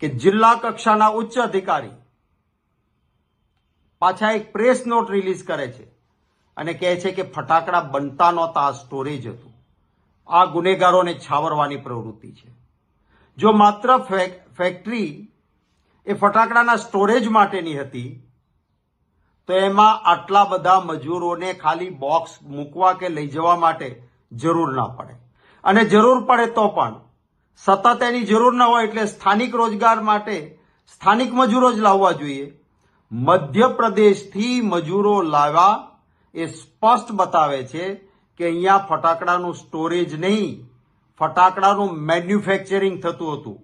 કે જિલ્લા કક્ષાના ઉચ્ચ અધિકારી પાછા એક પ્રેસ નોટ રિલીઝ કરે છે અને કહે છે કે ફટાકડા બનતા નહોતા, આ સ્ટોરેજ હતું. આ ગુનેગારોને છાવરવાની પ્રવૃત્તિ છે. જો માત્ર ફેક- ફેક્ટરી એ ફટાકડાના સ્ટોરેજ માટેની હતી, તો એમાં આટલા બધા મજૂરોને ખાલી બોક્સ મૂકવા કે લઈ જવા માટે જરૂર ના પડે. અને જરૂર પડે તો પણ સતત એની જરૂર ન હોય એટલે સ્થાનિક રોજગાર માટે સ્થાનિક મજૂરો જ લાવવા જોઈએ. મધ્યપ્રદેશથી મજૂરો લાવવા એ સ્પષ્ટ બતાવે છે કે અહીંયા ફટાકડાનું સ્ટોરેજ નહીં, ફટાકડાનું મેન્યુફેક્ચરિંગ થતું હતું.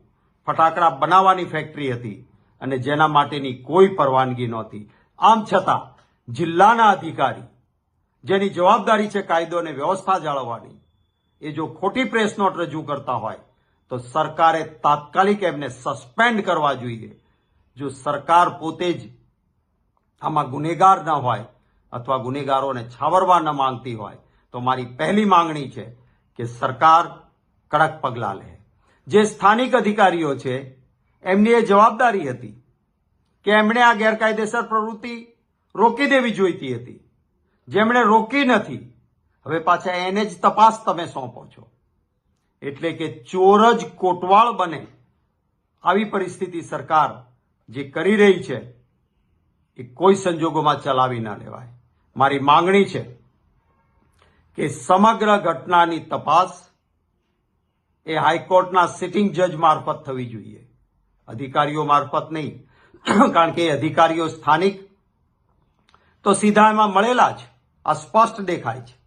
ફટાકડા બનાવવાની ફેક્ટરી હતી અને જેના માટેની કોઈ પરવાનગી નહોતી. આમ છતાં, જિલ્લાના અધિકારી જેની જવાબદારી છે કાયદો અને વ્યવસ્થા જાળવવાની, એ જો ખોટી પ્રેસ નોટ રજૂ કરતા હોય તો સરકારે તાત્કાલિક એમને સસ્પેન્ડ કરવા જોઈએ. જો સરકાર પોતે જ આમાં ગુનેગાર ન હોય અથવા ગુનેગારોને છાવરવા ન માંગતી હોય, તો મારી પહેલી માંગણી છે કે સરકાર કડક પગલાં લે. જે સ્થાનિક અધિકારીઓ છે, એમની એ જવાબદારી હતી કે એમણે આ ગેરકાયદેસર પ્રવૃત્તિ રોકી દેવી જોઈતી હતી. જેમણે રોકી નથી, હવે પાછા એને જ તપાસ તમે સોંપો છો. એટલે કે ચોર જ કોટવાળ બને. આવી પરિસ્થિતિ સરકાર જે કરી રહી છે, એ કોઈ સંજોગોમાં ચલાવી ના લેવાય. મારી માંગણી છે કે સમગ્ર ઘટનાની તપાસ એ હાઈકોર્ટના સિટિંગ જજ મારફત થવી જોઈએ. અધિકારીઓ મારફત નહીં. કારણ કે અધિકારીઓ સ્થાનિક તો સીધા એમાં મળેલા જ આ સ્પષ્ટ દેખાય છે.